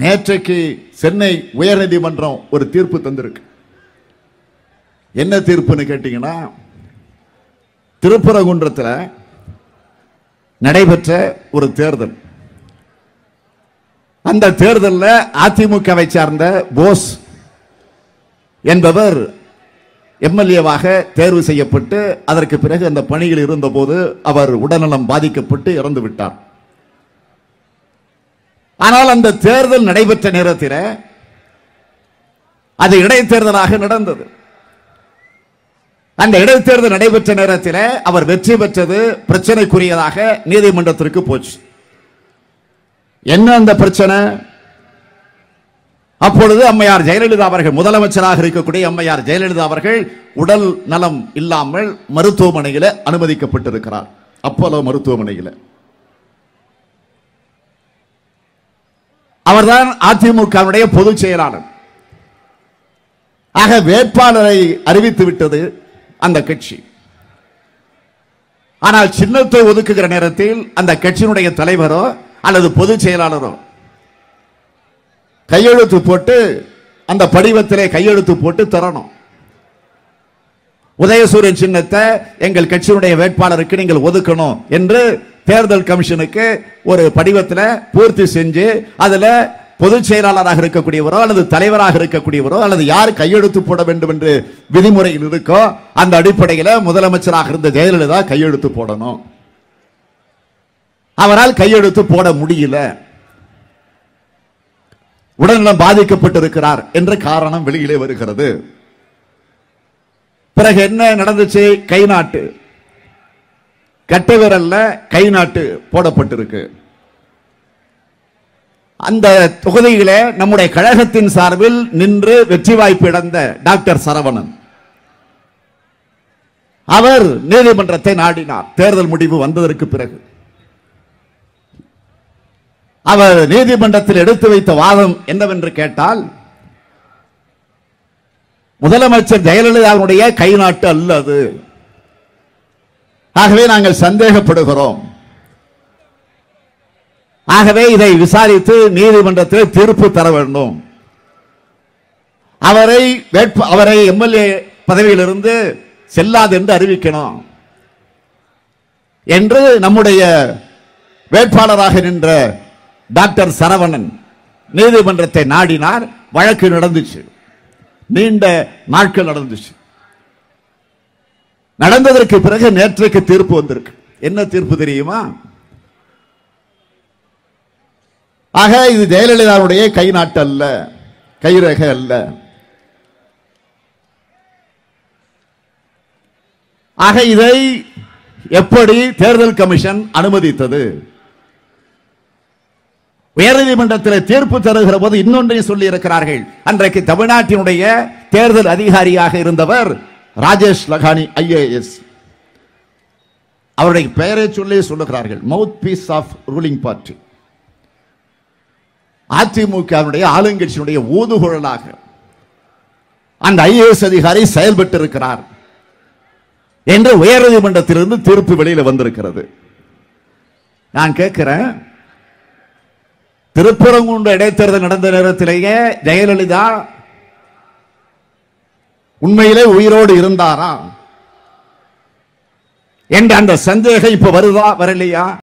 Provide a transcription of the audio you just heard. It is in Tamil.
நேற்றைக்கு சென்னை உயர்நீதிமன்றம் ஒரு தீர்ப்பு தந்திருக்கு. என்ன தீர்ப்புன்னு கேட்டீங்கன்னா திருப்பரங்குன்றத்தில் நடைபெற்ற ஒரு தேர்தல். அந்த தேர்தலில் அதிமுகவை சார்ந்த போஸ் என்பவர் எம்எல்ஏவாக தேர்வு செய்யப்பட்டு அதற்கு பிறகு அந்த பணியில் இருந்தபோது அவர் உடல்நலம் பாதிக்கப்பட்டு இறந்து விட்டார் ஆனால் அந்த தேர்தல் நடைபெற்ற நேரத்தில் அது இடைத்தேர்தலாக நடந்தது. அந்த இடைத்தேர்தல் நடைபெற்ற நேரத்தில் அவர் வெற்றி பெற்றது பிரச்சனைக்குரியதாக நீதிமன்றத்திற்கு போச்சு. என்ன அந்த பிரச்சனை? அப்பொழுது அம்மையார் ஜெயலலிதா அவர்கள் முதலமைச்சராக இருக்கக்கூடிய அம்மையார் ஜெயலலிதா அவர்கள் உடல் நலம் இல்லாமல் மருத்துவமனையில் அனுமதிக்கப்பட்டிருக்கிறார். அப்போலோ மருத்துவமனையில். அவர்தான் அதிமுகவினுடைய பொதுச் செயலாளர். ஆக வேட்பாளரை அறிவித்து விட்டது அந்த கட்சி. ஆனால் சின்னத்தை ஒதுக்குகிற நேரத்தில் அந்த கட்சியினுடைய தலைவரோ அல்லது பொதுச் செயலாளரோ கையெழுத்து போட்டு அந்த படிவத்திலே கையெழுத்து போட்டு தரணும் உதயசூரியன் சின்னத்தை எங்கள் கட்சியினுடைய வேட்பாளருக்கு நீங்கள் ஒதுக்கணும் என்று தேர்தல் கமிஷனுக்கு ஒரு படிவத்தில் பூர்த்தி செஞ்சு அதுல பொதுச் செயலாளராக இருக்கக்கூடியவரோ அல்லது தலைவராக இருக்கக்கூடியவரோ அல்லது யார் கையெழுத்து போட வேண்டும் என்று விதிமுறையில் இருக்கோ அந்த அடிப்படையில் முதலமைச்சராக இருந்த ஜெயலலிதா கையெழுத்து போடணும். அவரால் கையெழுத்து போட முடியல. உடல்நலம் பாதிக்கப்பட்டிருக்கிறார் என்ற காரணம் வெளியிலே வருகிறது. பிறகு என்ன நடந்துச்சு? கை நாட்டு. கட்டைவிரல்ல கை நாட்டு போடப்பட்டிருக்கு. அந்த தொகுதியிலே நம்முடைய கழகத்தின் சார்பில் நின்று வெற்றி வாய்ப்பு இழந்த டாக்டர் சரவணன். அவர் நீதிமன்றத்தை நாடினார். தேர்தல் முடிவு வந்ததற்கு பிறகு. அவர் நீதிமன்றத்தில் எடுத்து வைத்த வாதம் என்னவென்று கேட்டால் முதலமைச்சர் ஜெயலலிதாவுடைய கை நாட்டு அல்லது ஆகவே நாங்கள் சந்தேகப்படுகிறோம். ஆகவே இதை விசாரித்து நீதிமன்றத்தில் தீர்ப்பு தர வேண்டும். அவரை வேட்பு அவரை எம்எல்ஏ பதவியிலிருந்து செல்லாது என்று அறிவிக்கணும். என்று நம்முடைய வேட்பாளராக நின்ற டாக்டர் சரவணன் நீதிமன்றத்தை நாடினார். வழக்கு நடந்துச்சு. நீண்ட நாட்கள் நடந்துச்சு. நடந்ததற்கு பிறகு நேற்றைக்கு தீர்ப்பு வந்திருக்கு. என்ன தீர்ப்பு தெரியுமா? ஆக இது ஜெயலலிதாவுடைய கை நாட்டு அல்ல கைரேகை அல்ல. ஆக இதை எப்படி தேர்தல் கமிஷன் அனுமதித்தது? உயர்நீதிமன்றத்தில் தீர்ப்பு தருகிற போது இன்னொன்றையும் சொல்லி இருக்கிறார்கள் அன்றைக்கு தமிழ்நாட்டினுடைய தேர்தல் அதிகாரியாக இருந்தவர் ராஜேஷ் லகானி ஐஏஎஸ் அவருடைய பெயரை சொல்லி சொல்லுகிறார்கள். Mouthpiece of ruling party அதிமுகவினுடைய ஆளுங்கட்சியினுடைய ஊதுகுழலாக அந்த ஐஏஎஸ் அதிகாரி செயல்பட்டு இருக்கிறார் என்று உயர்நீதிமன்றத்திலிருந்து தீர்ப்பு வெளியில் வந்திருக்கிறது. நான் கேட்கிறேன் திருப்பரங்குன்ற இடைத்தேர்தல் நடந்த நேரத்திலேயே ஜெயலலிதா உண்மையிலே உயிரோடு இருந்தாராம். என்ற அந்த சந்தேகம் இப்ப வருதா வரலையா?